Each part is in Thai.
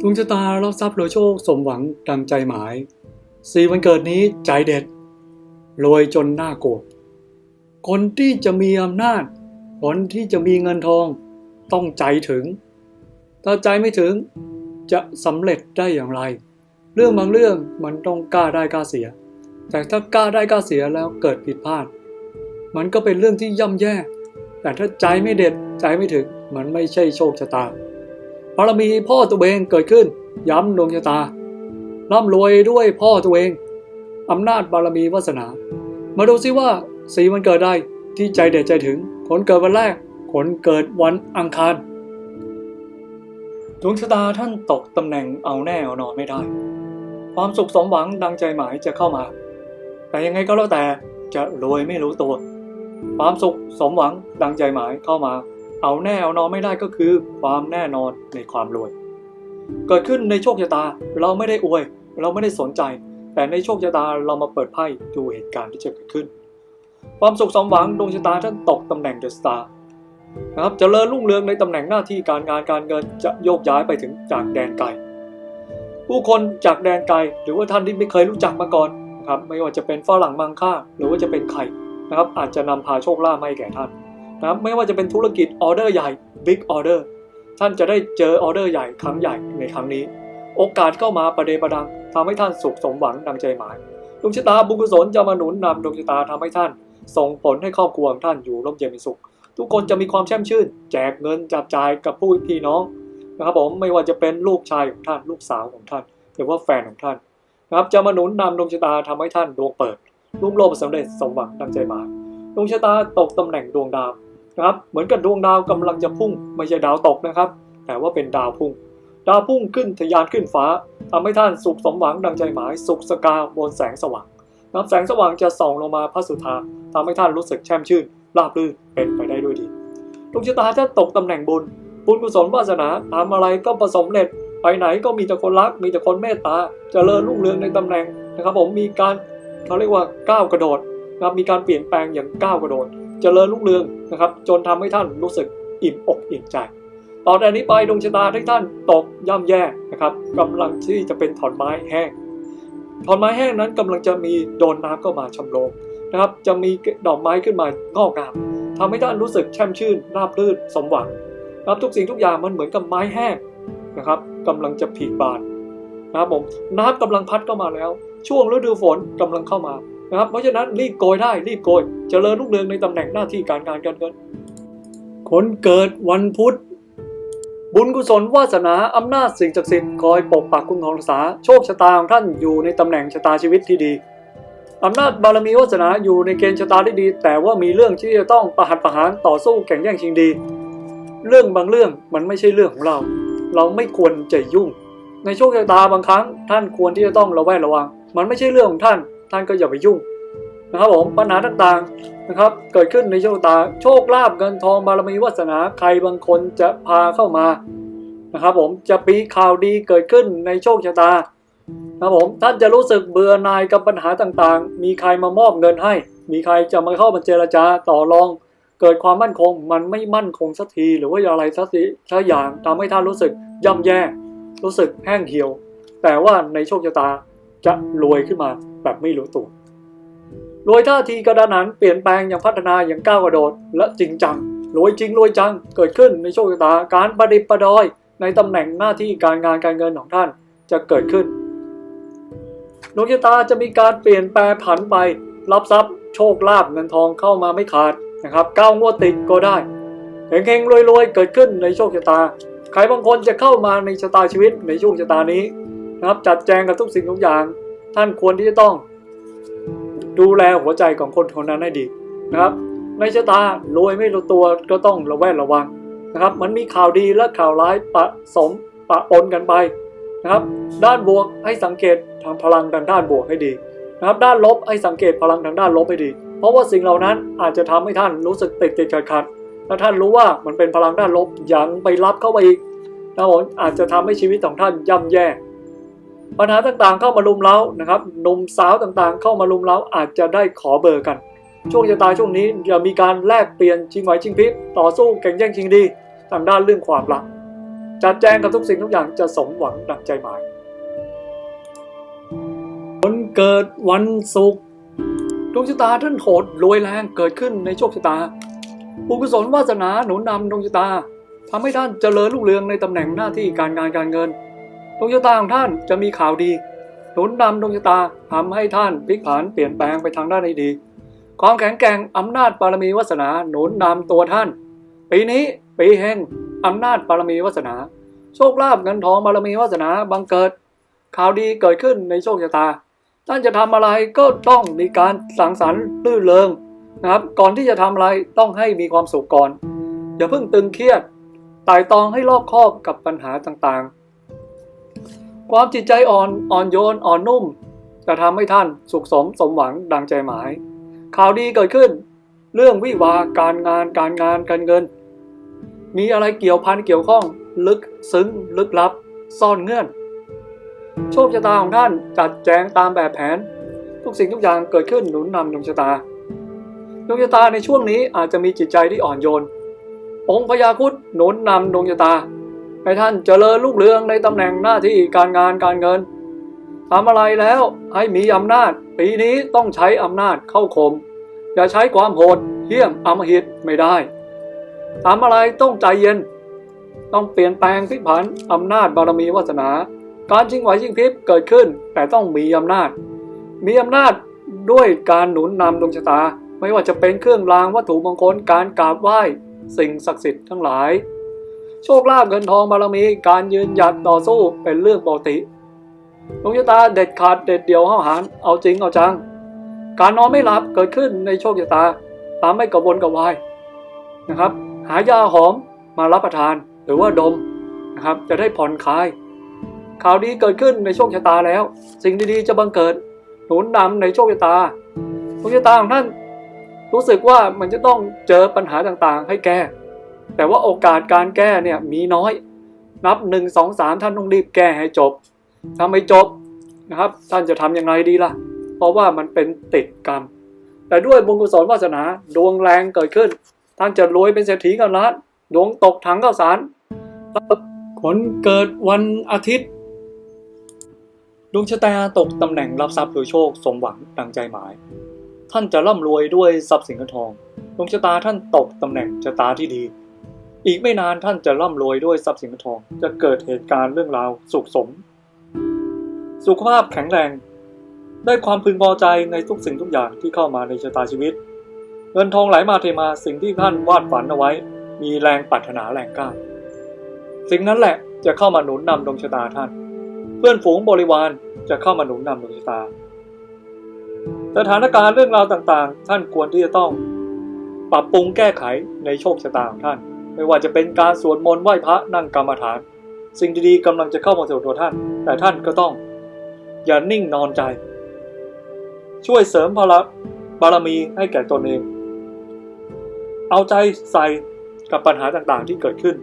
ดวงชะตารับทรัพย์รวยโชคสมหวังดังใจหมายสี่วันเกิดนี้ใจเด็ดรวยจนหน้าโกรธคนที่จะมีอำนาจ คนที่จะมีเงินทองต้องใจถึง ถ้าใจไม่ถึงจะสำเร็จได้อย่างไร เรื่องบางเรื่องมันต้องกล้าได้กล้าเสีย แต่ถ้ากล้าได้กล้าเสียแล้วเกิดผิดพลาด มันก็เป็นเรื่องที่ย่ำแย่ แต่ถ้าใจไม่เด็ดใจไม่ถึง มันไม่ใช่โชคชะตา บารมีพ่อตัวเองเกิดขึ้น ย้ำดวงชะตาร่ำรวยด้วยพ่อตัวเองอำนาจบารมีวาสนา มาดูซิว่าสีวันเกิดได้ที่ใจเด็ดใจถึงคนเกิดวันแรกคนเกิดวันอังคารดวงชะตาท่านตกตำแหน่งเอาแน่เอานอนไม่ได้ ความสุขสมหวังดังใจหมายจะเข้ามา แต่ยังไงก็แล้วแต่จะรวยไม่รู้ตัว ความสุขสมหวังดังใจหมายเข้ามา เอาแน่เอานอนไม่ได้ก็คือความแน่นอนในความรวย เกิดขึ้นในโชคชะตาเราไม่ได้อวย เราไม่ได้สนใจ แต่ในโชคชะตาเรามาเปิดไพ่ดูเหตุการณ์ที่จะเกิดขึ้น ความสุขสมหวังดวงชะตาท่านตกตำแหน่งเดอะสตาร์นะครับเจริญรุ่งเรืองในตำแหน่งหน้าที่การงานการเงินจะโยกย้ายไปถึงจากแดนไกลผู้คนจากแดนไกลหรือว่าท่านที่ไม่เคยรู้จักมาก่อนครับไม่ว่าจะเป็นฝรั่งมังค่าหรือว่าจะเป็นใครนะครับอาจจะนำพาโชคลาภให้แก่ท่าน นะครับไม่ว่าจะเป็นธุรกิจออเดอร์ใหญ่บิ๊กออเดอร์ท่านจะได้เจอออเดอร์ใหญ่ครั้งใหญ่ในครั้งนี้ โอกาสเข้ามาประเดประดังทำให้ท่านสุขสมหวังดังใจหมายดวงชะตาบุญกุศลจะมาหนุนนำดวงชะตาทำให้ท่าน ส่งผลให้ครอบครัวของท่านอยู่ร่มเย็นเป็นสุข ทุกคนจะมีความแช่มชื่น แจกเงินจับจ่ายกับผู้พี่น้องนะครับผมไม่ว่าจะเป็นลูกชายของท่าน ลูกสาวของท่าน หรือว่าแฟนของท่านนะครับจะมาหนุนนำดวงชะตาทำให้ท่านดวงเปิดรุ่งโรจน์สำเร็จสมหวังดังใจหมายดวงชะตาตกตำแหน่งดวงดาว นะครับ เหมือนกับดวงดาวกำลังจะพุ่ง ไม่ใช่ดาวตกนะครับ แต่ว่าเป็นดาวพุ่ง ดาวพุ่งขึ้นทะยานขึ้นฟ้าทำให้ท่านสุขสมหวังดังใจหมาย สุขสกาวบนแสงสว่างนะครับแสงสว่างจะส่องลงมาพระสุธาทำให้ท่านรู้สึกแช่มชื่นราบรื่นเป็นไปได้ด้วยดีดวงชะตาถ้าตกตำแหน่งบุญ บุญกุศลวาสนาทำอะไรก็ประสบเร็จไปไหนก็มีแต่คนรัก มีแต่คนเมตตาจเจริญรุ่งเรืองในตำแหน่งนะครับผมมีการเขาเรียกว่าก้าวกระโดดนะมีการเปลี่ยนแปลงอย่างก้าวกระโดด เจริญรุ่งเรืองนะครับ จนทำให้ท่านรู้สึกอิ่มอกอิ่มใจต่อจากนี้ไปดวงชะตาที่ท่านตกย่ำแย่นะครับกำลังที่จะเป็นถอนไม้แห้งถอนไม้แห้งนั้นกำลังจะมีโดนน้ำเข้ามาชำโรมนะครับ จะมีดอกไม้ขึ้นมางอกงามทำให้ท่านรู้สึกแช่มชื่นราบรื่นสมหวังนะครับทุกสิ่งทุกอย่างมันเหมือนกับไม้แห้งนะครับกำลังจะผลิบานนะครับผมน้ำกำลังพัดเข้ามาแล้ว ช่วงฤดูฝนกำลังเข้ามา นะครับเพราะฉะนั้นรีบโกยได้รีบโกยเจริญรุ่งเรืองในตำแหน่งหน้าที่การงานการเงินคนเกิดวันพุธ บุญกุศลวาสนาอำนาจสิ่งศักดิ์สิทธิ์คอยปกปักคุ้มครองรักษาโชคชะตาของท่านอยู่ในตำแหน่งชะตาชีวิตที่ดีอำนาจบารมีวาสนาอยู่ในเกณฑ์ชะตาที่ดี แต่ว่ามีเรื่องที่จะต้องประหัตประหารต่อสู้แข่งแย่งชิงดี เรื่องบางเรื่องมันไม่ใช่เรื่องของเรา เราไม่ควรจะยุ่ง ในโชคชะตาบางครั้ง ท่านควรที่จะต้องระแวดระวัง มันไม่ใช่เรื่องของท่าน ท่านก็อย่าไปยุ่งนะครับผมปัญหาต่างๆนะครับ เกิดขึ้นในโชคชะตาโชคลาภเงินทองบารมีวาสนาใครบางคนจะพาเข้ามานะครับผมจะปีข่าวดีเกิดขึ้นในโชคชะตานะครับผมท่านจะรู้สึกเบื่อหน่ายกับปัญหาต่างๆ มีใครมามอบเงินให้ มีใครจะมาเข้ามาเจรจาต่อรอง เกิดความมั่นคงมันไม่มั่นคงสักทีหรือว่าอะไรสักทีสักอย่างทำให้ท่านรู้สึกย่ำแย่ รู้สึกแห้งเหี่ยว แต่ว่าในโชคชะตาจะรวยขึ้นมา แบบไม่รู้ตัวรวยท่าทีกระดานหันเปลี่ยนแปลงอย่างพัฒนาอย่างก้าวกระโดด และจริงจังรวยจริงรวยจังเกิดขึ้นในโชคชะตาการประดิษฐ์ประดอย ในตำแหน่งหน้าที่การงานการเงินของท่านจะเกิดขึ้นดวงชะตาจะมีการเปลี่ยนแปลงผันไป รับทรัพย์ โชคลาภเงินทองเข้ามาไม่ขาดนะครับก้าวงวดติดก็ได้เฮงๆรวยๆเกิดขึ้นในโชคชะตาใครบางคนจะเข้ามาในชะตาชีวิตในช่วงชะตานี้นะครับจัดแจงกับทุกสิ่งทุกอย่าง ท่านควรที่จะต้อง ดูแลหัวใจของคนคนนั้นให้ดีนะครับ ในชะตารวยไม่รู้ตัวก็ต้องระแวดระวังนะครับ มันมีข่าวดีและข่าวร้ายปะสมปะปนกันไปนะครับ ด้านบวกให้สังเกตทางพลังทางด้านบวกให้ดีนะครับ ด้านลบให้สังเกตพลังทางด้านลบให้ดี เพราะว่าสิ่งเหล่านั้นอาจจะทำให้ท่านรู้สึกติดติดขัดขัดถ้าท่านรู้ว่ามันเป็นพลังด้านลบยังไปรับเข้าไปอีกนะผมอาจจะทำให้ชีวิตของท่านย่ำแย่ ปัญหาต่างๆเข้ามาลุมเล้านะครับหนุ่มสาวต่างๆ เข้ามาลุมเล้าอาจจะได้ขอเบอร์กัน ช่วงชะตาช่วงนี้จะมีการแลกเปลี่ยนชิงไหวชิงพริบต่อสู้แข่งแย่งชิงดีทางด้านเรื่องความรักจัดแจงกับทุกสิ่งทุกอย่างจะสมหวังดังใจหมายคนเกิดวันศุกร์ดวงชะตาท่านโหดรวยแรงเกิดขึ้นในโชคชะตาบุญกุศลวาสนาหนุนนำดวงชะตาทำให้ท่านเจริญรุ่งเรืองในตำแหน่งหน้าที่การงานการเงิน ดวงชะตาของท่านจะมีข่าวดีหนุนนำดวงชะตาทำให้ท่านพลิกผันเปลี่ยนแปลงไปทางด้านที่ดี ความแข็งแกร่งอำนาจบารมีวาสนาหนุนนำตัวท่าน ปีนี้ปีแห่งอำนาจบารมีวาสนา โชคลาภเงินทองบารมีวาสนาบังเกิด ข่าวดีเกิดขึ้นในโชคชะตา ท่านจะทำอะไรก็ต้องมีการสังสรรค์ลื่นเริงนะครับ ก่อนที่จะทำอะไรต้องให้มีความสุขก่อน อย่าเพิ่งตึงเครียดไต่ตองให้รอบคอบกับปัญหาต่างๆ ความจิตใจอ่อนอ่อนโยนอ่อนนุ่ม จะทำให้ท่านสุขสมสมหวังดังใจหมาย ข่าวดีเกิดขึ้น เรื่องวิวาการงานการงานการเงิน มีอะไรเกี่ยวพันเกี่ยวข้อง ลึกซึ้งลึกลับ ซ่อนเงื่อน โชคชะตาของท่านจัดแจงตามแบบแผน ทุกสิ่งทุกอย่างเกิดขึ้นหนุนนำดวงชะตาดวงชะตาในช่วงนี้อาจจะมีจิตใจที่อ่อนโยน องค์พญาคุดหนุนนำดวงชะตา ให้ท่านเจริญรุ่งเรืองในตำแหน่งหน้าที่การงานการเงินทำอะไรแล้วให้มีอำนาจ ปีนี้ต้องใช้อำนาจเข้าคมอย่าใช้ความโหดเหี้ยมอำมหิตไม่ได้ทำอะไรต้องใจเย็น ต้องเปลี่ยนแปลงพลิกผันอำนาจบารมีวาสนา การชิงไหวชิงพริบเกิดขึ้น แต่ต้องมีอำนาจ มีอำนาจด้วยการหนุนนำดวงชะตา ไม่ว่าจะเป็นเครื่องรางวัตถุมงคลการกราบไหว้ สิ่งศักดิ์สิทธิ์ทั้งหลาย โชคลาภเงินทองบารมีการยืนหยัดต่อสู้เป็นเรื่องปกติดวงชะตาเด็ดขาดเด็ดเดี่ยวห้าวหาญเอาจริงเอาจัง การนอนไม่หลับเกิดขึ้นในโชคชะตาตามไม่กระวนกระวายนะครับ หายาหอมมารับประทานหรือว่าดมนะครับจะได้ผ่อนคลาย ข่าวดีเกิดขึ้นในโชคชะตาแล้ว สิ่งดีๆจะบังเกิด หนุนนำในโชคชะตาโชคชะตาของท่านรู้สึกว่ามันจะต้องเจอปัญหาต่างๆ ให้แก้ แต่ว่าโอกาสการแก้เนี่ยมีน้อย นับหนึ่งสองสามท่านต้องรีบแก้ให้จบถ้าไม่จบนะครับ ท่านจะทำยังไงดีล่ะ เพราะว่ามันเป็นติดกรรม แต่ด้วยบุญกุศลวาสนาดวงแรงเกิดขึ้น ท่านจะรวยเป็นเศรษฐีกันล้านดวงตกถังข้าวสารคนเกิดวันอาทิตย์ดวงชะตาตกตำแหน่งรับทรัพย์โดยโชคสมหวังดังใจหมาย ท่านจะร่ำรวยด้วยทรัพย์สินเงินทองดวงชะตาท่านตกตำแหน่งชะตาที่ดี อีกไม่นานท่านจะร่ำรวยด้วยทรัพย์สินทอง จะเกิดเหตุการณ์เรื่องราวสุขสม สุขภาพแข็งแรง ได้ความพึงพอใจในทุกสิ่งทุกอย่างที่เข้ามาในชะตาชีวิต เงินทองไหลมาเทมาสิ่งที่ท่านวาดฝันเอาไว้ มีแรงปรารถนาแรงกล้า สิ่งนั้นแหละจะเข้ามาหนุนนำดวงชะตาท่าน เพื่อนฝูงบริวารจะเข้ามาหนุนนำดวงชะตา สถานการณ์เรื่องราวต่างๆ ท่านควรที่จะต้อง ปรับปรุงแก้ไขในโชคชะตาของท่าน ไม่ว่าจะเป็นการสวดมนต์ไหว้พระนั่งกรรมฐาน สิ่งดีๆกำลังจะเข้ามาสู่ตัวท่าน แต่ท่านก็ต้อง อย่านิ่งนอนใจ ช่วยเสริมพลังบารมีให้แก่ตนเอง เอาใจใส่กับปัญหาต่างๆที่เกิดขึ้น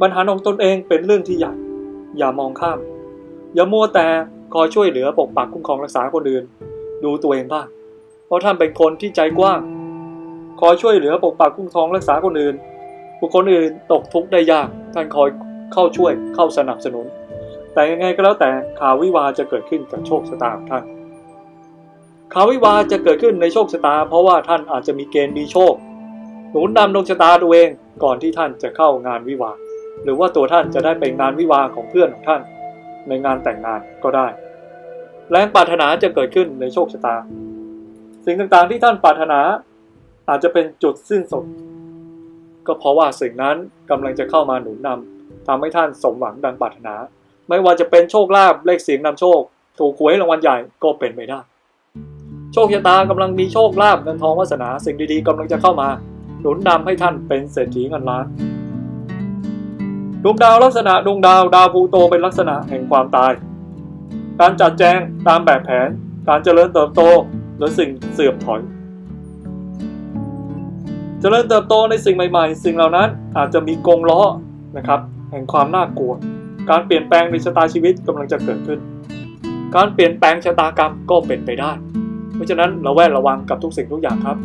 ปัญหาของตนเองเป็นเรื่องที่ใหญ่อย่ามองข้าม อย่ามัวแต่คอยช่วยเหลือปกปักคุ้มครองรักษาคนอื่น ดูตัวเองบ้างเพราะท่านเป็นคนที่ใจกว้าง คอยช่วยเหลือปกปักคุ้มครองรักษาคนอื่น บุคคลอื่นตกทุกข์ได้ยากท่านคอยเข้าช่วยเข้าสนับสนุน แต่ยังไงก็แล้วแต่ข่าววิวาจะเกิดขึ้นกับโชคชะตาของท่านข่าววิวาจะเกิดขึ้นในโชคชะตา เพราะว่าท่านอาจจะมีเกณฑ์มีโชค หนุนนำดวงชะตาตัวเองก่อนที่ท่านจะเข้างานวิวาหรือว่าตัวท่านจะได้ไปงานวิวาของเพื่อนของท่าน ในงานแต่งงานก็ได้ แรงปรารถนาจะเกิดขึ้นในโชคชะตา สิ่งต่างๆที่ท่านปรารถนา อาจจะเป็นจุดสิ้นสุด ก็เพราะว่าสิ่งนั้นกำลังจะเข้ามาหนุนนำทำให้ท่านสมหวังดังปรารถนา ไม่ว่าจะเป็นโชคลาภเลขเสียงนำโชค ถูกหวยรางวัลใหญ่ก็เป็นไปได้ โชคชะตากำลังมีโชคลาภเงินทองวาสนาสิ่งดีๆกำลังจะเข้ามา หนุนนำให้ท่านเป็นเศรษฐีเงินล้านดวงดาวลักษณะดวงดาวดาวพูโตเป็นลักษณะแห่งความตาย การจัดแจงตามแบบแผน การเจริญเติบโตหรือสิ่งเสื่อมถอย จริญเติบโตในสิ่งใหม่ๆ สิ่งเหล่านั้นอาจจะมีกงล้อนะครับแห่งความน่ากลัว การเปลี่ยนแปลงในชะตาชีวิตกำลังจะเกิดขึ้น การเปลี่ยนแปลงชะตากรรมก็เป็นไปได้ เพราะฉะนั้นเราแวดระวังกับทุกสิ่งทุกอย่างครับ